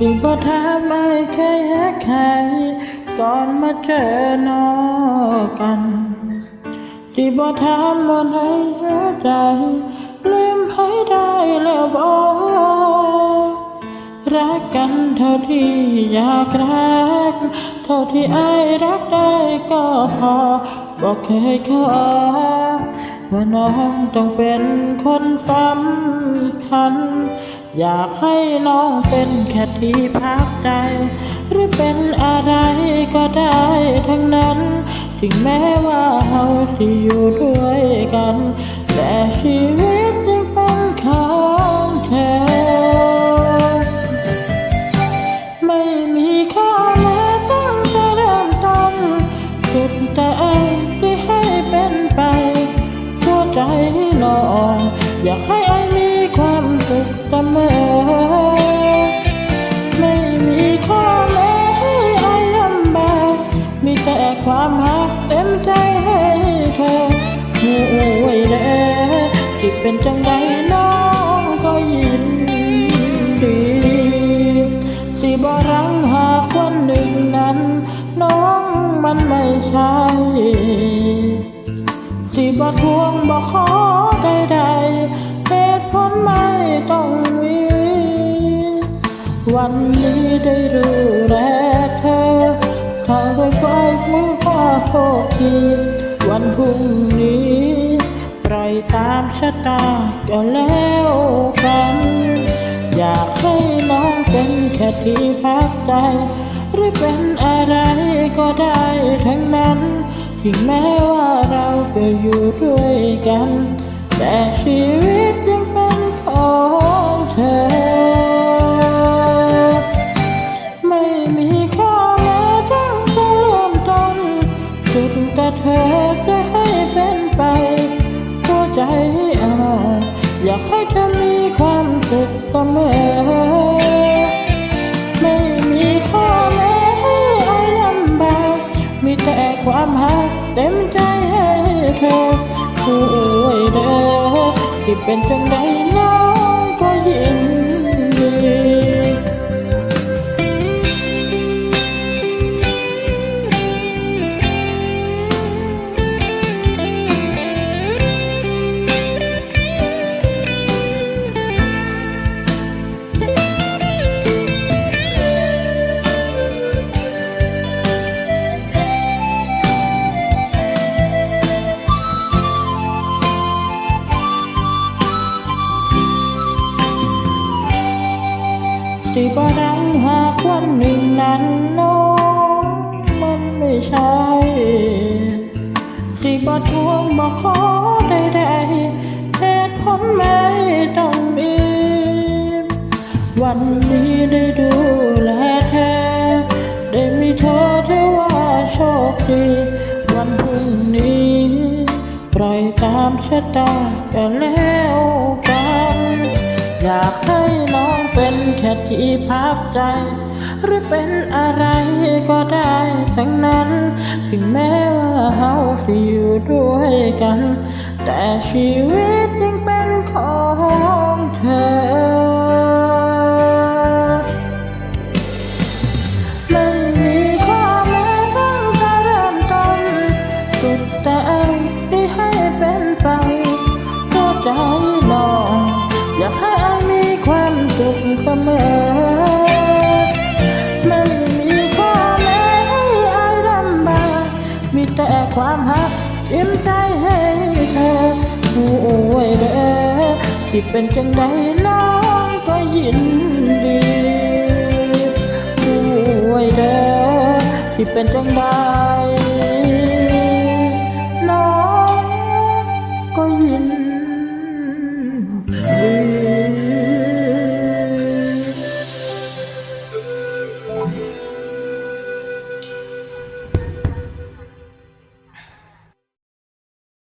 ที่บ่ถามไม่เคยหาใครก่อนมาเจอนอกันที่บ่ถามบ่ให้หาใจลืมให้ได้แล้วบ่รักกันเท่าที่อยากรัก เท่าที่อายรักได้ก็พอบอกเคยขอว่าน้องต้องเป็นคนสำคัญ อยากให้น้องเป็นแค่ที่พักใจ หรือเป็นอะไรก็ได้ทั้งนั้น ถึงแม้ว่าเราสิอยู่ด้วยกัน แต่ชีวิตยังเป็นของเธอ ไม่มีข้อแม้ตั้งแต่เริ่มต้นสุดแต่ที่ให้เป็นไป หัวใจน้องอยากให้ ความรักเต็มใจให้เธอหูไว้เด้ที่เป็นจังใดน้องก็ยินดีสิบ่รังหากวันหนึ่งนั้น น้องมันไม่ใช่สิบ่ทวงบ่ขอใดๆเหตุผลไม่ต้องมี วันนี้ได้ดูแลเวันพรุ่งนี้ปล่อยตามชะตาก็แล้วกัน อยากให้น้องเป็นแค่ที่พักใจหรือเป็นอะไรก็ได้ทั้งนั้นถึงแม้ว่าเราจะอยู่ด้วยกัน แต่ชีวิตยังเป็นของเธอ ต่เธอจะให้เป็นไปหัวใจอ่อนอยากให้เธอมีความสุขเสมอไม่มีข้อแม้ไอ้ลำบากมีแต่ความหักเต็มใจให้เธอช่วยเด้อที่เป็นจังใดน้อ ที่บ่ดังหากวันหนึ่งนั้นน้องมันไม่ใช่ที่บ่ทวงบ่ขอใดๆเหตุผลไม่ต้องมี วันนี้ได้ดูแลเธอได้มีเธอถือว่าโชคดีวันพรุ่งนี้ ปล่อยตามชะตาก็แล้วกัน อยากให้ พักใจ หรือเป็นอะไรก็ได้ทั้งนั้นถึงแม้ว่าเราจะอยู่ด้วยกัน แต่ชีวิตยังเป็นของเธอไม่มีข้อแม้รังแต่เริ่มต้นสุดแต่ที่ให้เป็นไปหัวใจนองอยากให้ สุขเสมอไม่มีข้อแม้ให้อายลำบามีแต่ความหักเต็มใจให้เธอผู้ไว้เด้อที่เป็นจังใดน้องก็ยินดีช่วยเด้อที่เป็นจังได้